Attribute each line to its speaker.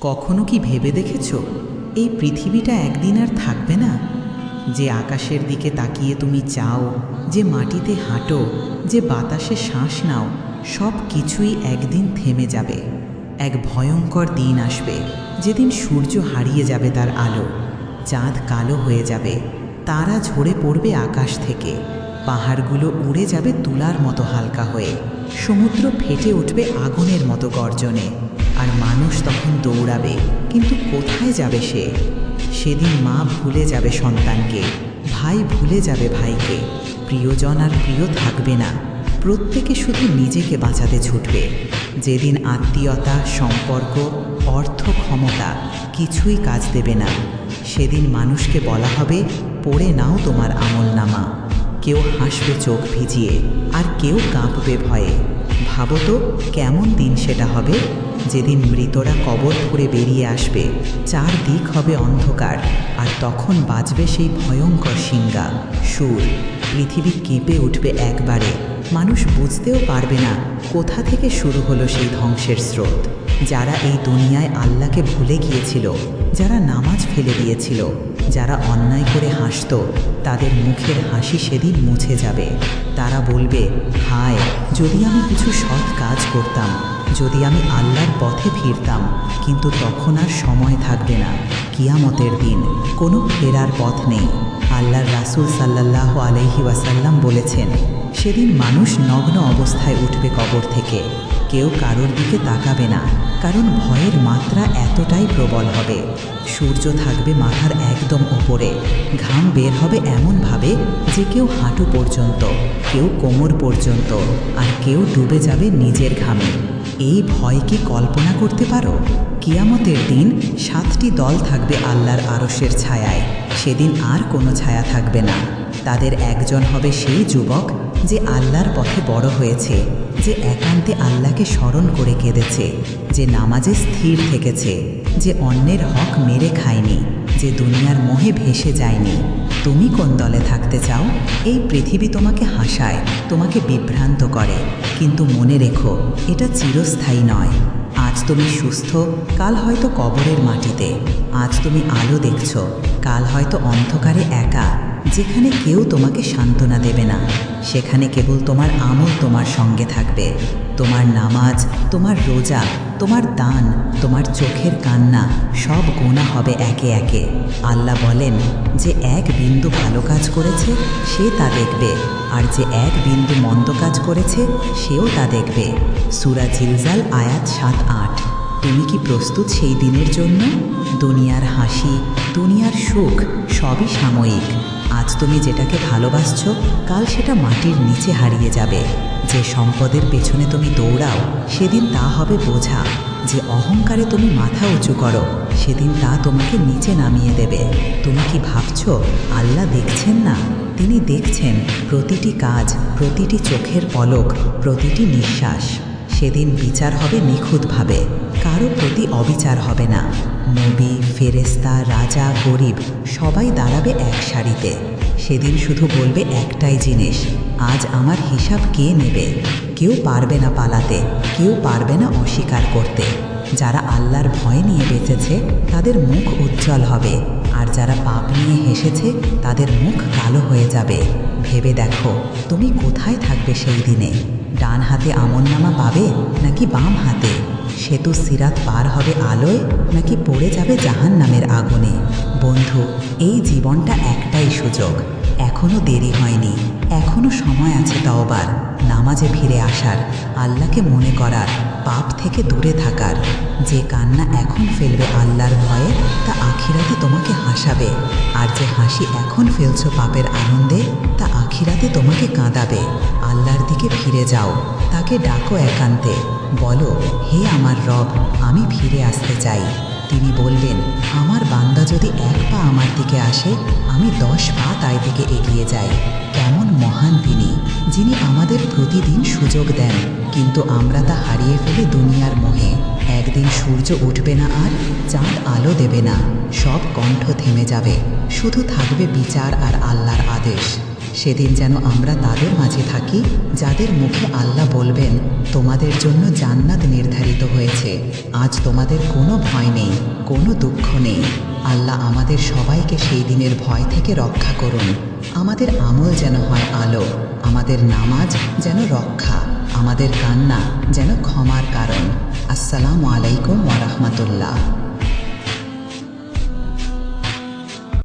Speaker 1: কখনো কি ভেবে দেখেছ? এই পৃথিবীটা একদিন আর থাকবে না। যে আকাশের দিকে তাকিয়ে তুমি চাও, যে মাটিতে হাঁটো, যে বাতাসে শ্বাস নাও, সব কিছুই একদিন থেমে যাবে। এক ভয়ঙ্কর দিন আসবে, যেদিন সূর্য হারিয়ে যাবে তার আলো। চাঁদ কালো হয়ে যাবে, তারা ঝরে পড়বে আকাশ থেকে। পাহাড়গুলো উড়ে যাবে তুলার মতো হালকা হয়ে। সমুদ্র ফেটে উঠবে আগুনের মতো গর্জনে। আর মানুষ তখন দৌড়াবে, কিন্তু কোথায় যাবে সে? সেদিন মা ভুলে যাবে সন্তানকে, ভাই ভুলে যাবে ভাইকে। প্রিয়জন আর প্রিয় থাকবে না, প্রত্যেকে শুধু নিজেকে বাঁচাতে ছুটবে। যেদিন আত্মীয়তা, সম্পর্ক, অর্থ, ক্ষমতা কিছুই কাজ দেবে না। সেদিন মানুষকে বলা হবে, পড়ে নাও তোমার আমল নামা কেউ হাসবে চোখ ভিজিয়ে, আর কেউ কাঁপবে ভয়ে। ভাবো তো, কেমন দিন সেটা হবে? যেদিন মৃতরা কবর ফুঁড়ে বেরিয়ে আসবে, চার দিক হবে অন্ধকার, আর তখন বাজবে সেই ভয়ঙ্কর সিঙ্গা সুর। পৃথিবী কেঁপে উঠবে একবারে। মানুষ বুঝতেও পারবে না, কোথা থেকে শুরু হলো সেই ধ্বংসের স্রোত। যারা এই দুনিয়ায় আল্লাহকে ভুলে গিয়েছিল যারা নামাজ ফেলে দিয়েছিল, যারা অন্যায় করে হাসত, তাদের মুখের হাসি সেদিন মুছে যাবে। তারা বলবে, হায়, যদি আমি কিছু সৎ কাজ করতাম, যদি আমি আল্লাহর পথে ফিরতাম, কিন্তু তখন আর সময় থাকবে না। কিয়ামতের দিন কোনো ফেরার পথ নেই। আল্লাহর রাসূল সাল্লাল্লাহু আলাইহি ওয়াসাল্লাম বলেছেন, সেদিন মানুষ নগ্ন অবস্থায় উঠবে কবর থেকে। কেউ কারোর দিকে তাকাবে না, কারণ ভয়ের মাত্রা এতটাই প্রবল হবে। সূর্য থাকবে মাথার একদম ওপরে, ঘাম বের হবে এমনভাবে যে কেউ হাঁটু পর্যন্ত, কেউ কোমর পর্যন্ত, আর কেউ ডুবে যাবে নিজের ঘামে। এই ভয় কি কল্পনা করতে পারো? কিয়ামতের দিন সাতটি দল থাকবে আল্লাহর আরসের ছায়ায়, সেদিন আর কোনো ছায়া থাকবে না। তাদের একজন হবে সেই যুবক যে আল্লাহর পথে বড় হয়েছে, যে একান্তে আল্লাহকে স্মরণ করে কেঁদেছে, যে নামাজে স্থির থেকেছে, যে অন্যের হক মেরে খায়নি, যে দুনিয়ার মোহে ভেসে যায়নি। তুমি কোন দলে থাকতে চাও? এই পৃথিবী তোমাকে হাসায়, তোমাকে বিভ্রান্ত করে। কিন্তু মনে রেখো, এটা চিরস্থায়ী নয়। আজ তুমি সুস্থ, কাল হয়তো কবরের মাটিতে। আজ তুমি আলো দেখছ, কাল হয়তো অন্ধকারে একা। যেখানে কেউ তোমাকে সান্ত্বনা দেবে না, সেখানে কেবল তোমার আমল তোমার সঙ্গে থাকবে। তোমার নামাজ, তোমার রোজা, তোমার দান, তোমার চোখের কান্না, সব গোনা হবে একে একে। আল্লাহ বলেন যে এক বিন্দু ভালো কাজ করেছে, সে তা দেখবে, আর যে এক বিন্দু মন্দ কাজ করেছে, সেও তা দেখবে। সুরা জিলজাল আয়াত সাত আট। তুমি কি প্রস্তুত সেই দিনের জন্য? দুনিয়ার হাসি, দুনিয়ার সুখ, সবই সাময়িক। আজ তুমি যেটাকে ভালোবাসছ, কাল সেটা মাটির নিচে হারিয়ে যাবে। যে সম্পদের পেছনে তুমি দৌড়াও, সেদিন তা হবে বোঝা। যে অহংকারে তুমি মাথা উঁচু করো, সেদিন তা তোমাকে নিচে নামিয়ে দেবে। তুমি কি ভাবছ, আল্লাহ দেখছেন না? তিনি দেখছেন প্রতিটি কাজ, প্রতিটি চোখের পলক, প্রতিটি নিঃশ্বাস। সেদিন বিচার হবে নিখুঁতভাবে। কারও প্রতি অবিচার হবে না। নবী ফেরেস্তা রাজা, গরিব, সবাই দাঁড়াবে এক সারিতে। সেদিন শুধু বলবে একটাই জিনিস, আজ আমার হিসাব কে নেবে? কেউ পারবে না পালাতে, কেউ পারবে না অস্বীকার করতে। যারা আল্লাহর ভয় নিয়ে বেঁচেছে, তাদের মুখ উজ্জ্বল হবে। আর যারা পাপ নিয়ে হেসেছে, তাদের মুখ কালো হয়ে যাবে। ভেবে দেখো, তুমি কোথায় থাকবে সেই দিনে? ডান হাতে আমননামা পাবে, নাকি বাম হাতে? সেতু সিরাত পার হবে আলোয়, নাকি পড়ে যাবে জাহান নামের আগুনে? বন্ধু, এই জীবনটা একটাই সুযোগ। এখনও দেরি হয়নি। এখনও সময় আছে তওবার, নামাজে ফিরে আসার, আল্লাহকে মনে করার, পাপ থেকে দূরে থাকার। যে কান্না এখন ফেলবে আল্লাহর ভয়ে, তা আখিরাতে তোমাকে হাসাবে। আর যে হাসি এখন ফেলছো পাপের আনন্দে, তা আখিরাতে তোমাকে কাঁদাবে। আল্লাহর দিকে ফিরে যাও, তাকে ডাকো একান্তে। বলো, হে আমার রব, আমি ফিরে আসতে চাই। তিনি বললেন, আমার বান্দা যদি এক পা আমার দিকে আসে, আমি দশ পা তাই দিকে এগিয়ে যাই। কেমন মহান তিনি, যিনি আমাদের প্রতিদিন সুযোগ দেন। কিন্তু আমরা তা হারিয়ে ফেলি দুনিয়ার মোহে। একদিন সূর্য উঠবে না আর চাঁদ আলো দেবে না। সব কণ্ঠ থেমে যাবে। শুধু থাকবে বিচার আর আল্লাহর আদেশ। সেদিন যেন আমরা তাদের মাঝে থাকি, যাদের মুখে আল্লাহ বলবেন, তোমাদের জন্য জান্নাত নির্ধারিত হয়েছে। আজ তোমাদের কোনো ভয় নেই, কোনো দুঃখ নেই। আল্লাহ আমাদের সবাইকে সেই দিনের ভয় থেকে রক্ষা করুন। আমাদের আমল যেন হয় আলো, আমাদের নামাজ যেন রক্ষা, আমাদের কান্না যেন ক্ষমার কারণ। আসসালামু আলাইকুম ওয়ারহমতুল্লাহ